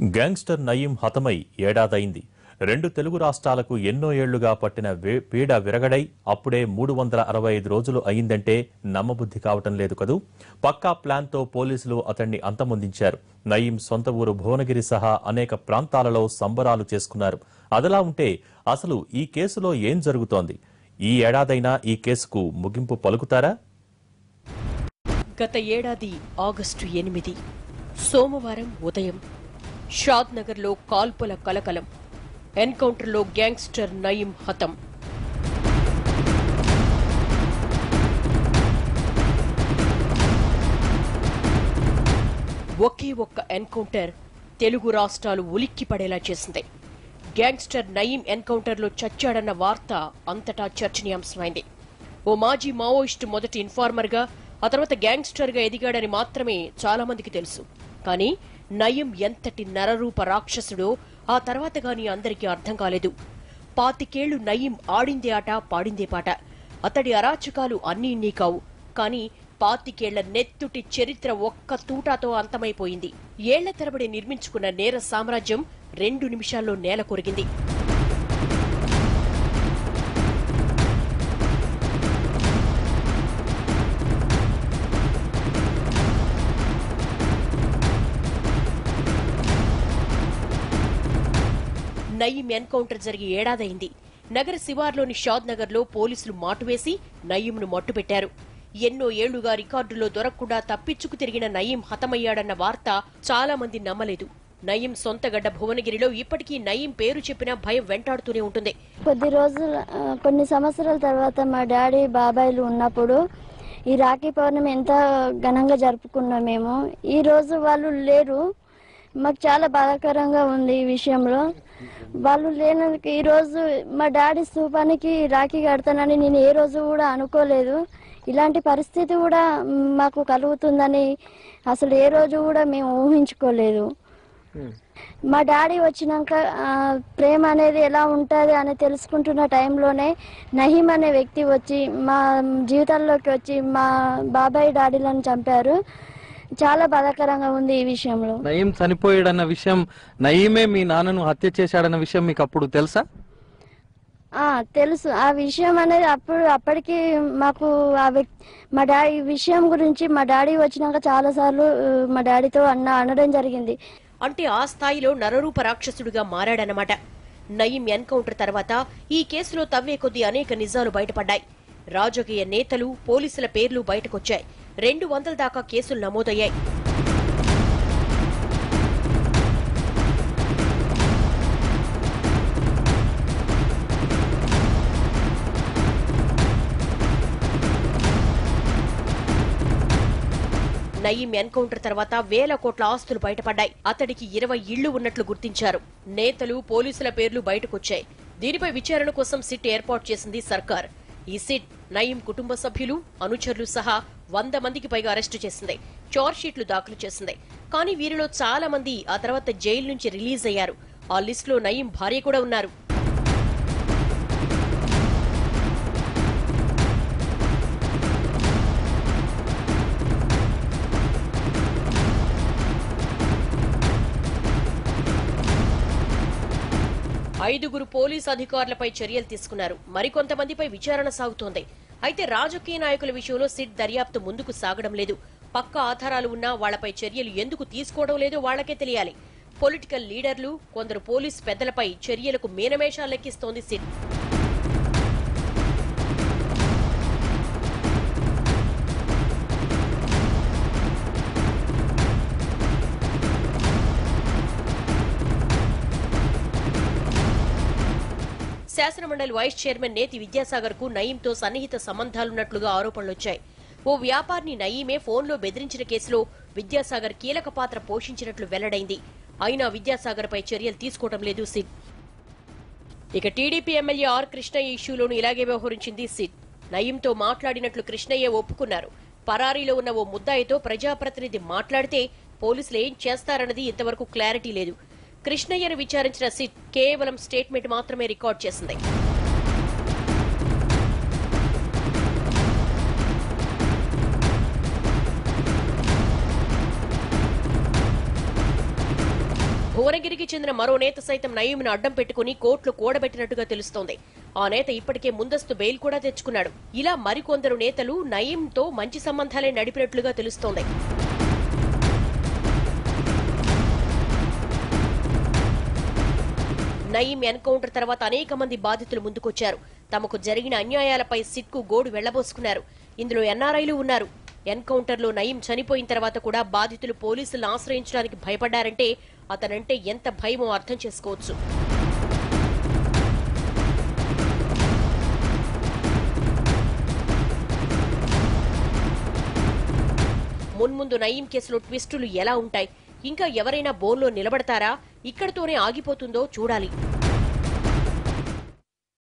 Gangster Nayeem హతమై ఏడాదైంది. రెండు తెలుగు రాష్ట్రాలకు ఎన్నో ఏళ్ళుగా పట్టిన పీడ విరగడై అప్పుడే మూడు వందల అరవై ఐదు రోజులు అయిందంటే నమ్మబుద్ధి కావటం లేదు కదూ. పక్కా ప్లాన్తో పోలీసులు అతన్ని అంతమొందించారు. నయీం సొంత ఊరు భువనగిరి సహా అనేక ప్రాంతాలలో సంబరాలు చేసుకున్నారు. అదలా ఉంటే అసలు ఈ కేసులో ఏం జరుగుతోంది? ఈ ఏడాదైనా ఈ కేసుకు ముగింపు పలుకుతారా? గత ఏడాది ఆగస్టు ఎనిమిది సోమవారం ఉదయం షాద్ నగర్లో కాల్పుల కలకలం. ఎన్కౌంటర్లో గ్యాంగ్స్టర్ నయీం హతం. ఒకే ఒక్క ఎన్కౌంటర్ తెలుగు రాష్ట్రాలు ఉలిక్కి పడేలా చేసింది. గ్యాంగ్స్టర్ నయీం ఎన్కౌంటర్లో చచ్చాడన్న వార్త అంతటా చర్చనీయాంశమైంది. ఓ మాజీ మావోయిస్టు మొదటి ఇన్ఫార్మర్గా ఆ తర్వాత గ్యాంగ్స్టర్గా ఎదిగాడని మాత్రమే చాలామందికి తెలుసు. కానీ నయీం ఎంతటి నరరూప రాక్షసుడో ఆ తర్వాత గాని అందరికీ అర్థం కాలేదు. పాతికేళ్ళు నయీం ఆడిందే ఆట పాడిందే పాట. అతడి అరాచకాలు అన్నీ ఇన్నీ కావు. కానీ పాతికేళ్ళ నెత్తుటి చరిత్ర ఒక్క తూటాతో అంతమైపోయింది. ఏళ్ళ తరబడి నిర్మించుకున్న నేర సామ్రాజ్యం రెండు నిమిషాల్లో నేల కొరిగింది. నయీం ఎన్కౌంటర్ జరిగి ఏడాదైంది. నగర శివార్లోని షాద్ నగర్లో పోలీసులు మాటువేసి నయీంను మట్టుపెట్టారు. ఎన్నో ఏళ్ళుగా రికార్డులో దొరకకుండా తప్పించుకు తిరిగిన నయీం హతమయ్యాడన్న వార్త చాలా మంది నమ్మలేదు నయీం సొంతగడ్డ భువనగిరిలో ఇప్పటికీ నయీం పేరు చెప్పినా భయం వెంటాడుతూనే ఉంటుంది. కొద్ది రోజులు కొన్ని సంవత్సరాల తర్వాత మా డాడీ బాబాయిలు ఉన్నప్పుడు ఈ రాఖీ పౌర్ణమి ఎంత ఘనంగా జరుపుకున్నాం మేము. ఈ రోజు వాళ్ళు లేరు. మాకు చాలా బాధాకరంగా ఉంది ఈ విషయంలో. వాళ్ళు లేనందుకు ఈ రోజు మా డాడీ స్థూపానికి రాఖీ కడతానని నేను ఏ రోజు కూడా అనుకోలేదు. ఇలాంటి పరిస్థితి కూడా మాకు కలుగుతుందని అసలు ఏ రోజు కూడా మేము ఊహించుకోలేదు. మా డాడీ వచ్చినాక ప్రేమ అనేది ఎలా ఉంటుంది అని తెలుసుకుంటున్న టైంలోనే నహీం అనే వ్యక్తి వచ్చి మా జీవితాల్లోకి వచ్చి మా బాబాయ్ డాడీలను చంపారు. చాలా బాధాకరంగా ఉంది ఈ విషయంలో. నయీం చనిపోయాడన్న విషయం నయీమే మీ నాన్నను హత్య చేశాడన్న విషయం మీకు అప్పుడు తెలుసా? ఆ తెలుసు. ఆ విషయం అనేది అప్పుడు అప్పటికి మాకు ఆ వ్యక్తి మా డాడీ ఈ విషయం గురించి మా డాడీ వచ్చినాక చాలా సార్లు మా డాడీతో అన్న అనడం జరిగింది. అంటే ఆ స్థాయిలో నరరూప రాక్షసుడిగా మారాడనమాట నయీం ఎన్కౌంటర్ తర్వాత ఈ కేసులో తవ్వే కొద్దీ అనేక నిజాలు బయటపడ్డాయి. రాజకీయ నేతలు పోలీసుల పేర్లు బయటకొచ్చాయి. రెండు వందల దాకా కేసులు నమోదయ్యాయి. నయీం ఎన్కౌంటర్ తర్వాత వేల కోట్ల ఆస్తులు బయటపడ్డాయి. అతడికి ఇరవై ఇళ్ళు ఉన్నట్లు గుర్తించారు. నేతలు పోలీసుల పేర్లు బయటకొచ్చాయి. దీనిపై విచారణ కోసం సిట్ ఏర్పాటు చేసింది సర్కార్. ఈ సిట్ నయీం కుటుంబ సభ్యులు అనుచరులు సహా వంద మందికి పైగా అరెస్టు చేసింది. చార్జ్ షీట్లు దాఖలు చేసింది. కానీ వీరిలో చాలా మంది ఆ తర్వాత జైలు నుంచి రిలీజ్ అయ్యారు. ఆ లిస్టులో నయీం భార్య కూడా ఉన్నారు. ఐదుగురు పోలీసు అధికారులపై చర్యలు తీసుకున్నారు. మరికొంతమందిపై విచారణ సాగుతోంది. అయితే రాజకీయ నాయకుల విషయంలో సిట్ దర్యాప్తు ముందుకు సాగడం లేదు. పక్క ఆధారాలు ఉన్నా వాళ్ళపై చర్యలు ఎందుకు తీసుకోవడం లేదో వాళ్ళకే తెలియాలి. పొలిటికల్ లీడర్లు కొందరు పోలీస్ పెద్దలపై చర్యలకు మీనమేషాలెక్కిస్తోంది సిట్. శాసనమండలి వైస్ చైర్మన్ నేతి విద్యాసాగర్కు నయీంతో సన్నిహిత సంబంధాలున్నట్లుగా ఆరోపణలొచ్చాయి. ఓ వ్యాపారిని నయీమే ఫోన్లో బెదిరించిన కేసులో విద్యాసాగర్ కీలక పాత్ర పోషించినట్లు వెల్లడైంది. అయినా విద్యాసాగర్ పై చర్యలు తీసుకోవడం లేదు సిట్. ఇక టీడీపీ ఎమ్మెల్యే ఆర్ కృష్ణయ్య ఇష్యూలోనూ ఇలాగే వ్యవహరించింది సిట్. నయీంతో మాట్లాడినట్లు కృష్ణయ్య ఒప్పుకున్నారు. పరారీలో ఉన్న ఓ ముద్దాయితో ప్రజాప్రతినిధి మాట్లాడితే పోలీసులు ఏం చేస్తారన్నది ఇంతవరకు క్లారిటీ లేదు. కృష్ణయ్యను విచారించిన సిట్ కేవలం స్టేట్మెంట్ మాత్రమే రికార్డ్ చేసింది. భువనగిరికి చెందిన మరో నేత సైతం నయీంను అడ్డం పెట్టుకుని కోర్టులు కూడబెట్టినట్టుగా తెలుస్తోంది. ఆ నేత ఇప్పటికే ముందస్తు బెయిల్ కూడా తెచ్చుకున్నాడు. ఇలా మరికొందరు నేతలు నయీంతో మంచి సంబంధాలే నడిపినట్లుగా తెలుస్తోంది. నయీం ఎన్కౌంటర్ తర్వాత అనేక మంది బాధితులు ముందుకొచ్చారు. తమకు జరిగిన అన్యాయాలపై సిట్కు గోడు వెళ్ళబోసుకున్నారు. ఇందులో ఎన్ఆర్ఐలు ఉన్నారు. ఎన్కౌంటర్లో నయీం చనిపోయిన తర్వాత కూడా బాధితులు పోలీసులను ఆశ్రయించడానికి భయపడ్డారంటే అతనంటే ఎంత భయమో అర్థం చేసుకోవచ్చు. మున్ముందు నయీం కేసులో ట్విస్టులు ఎలా ఉంటాయి? ఇంకా ఎవరైనా బోన్లో నిలబడతారా? ఇక్కడతోనే ఆగిపోతుందో చూడాలి.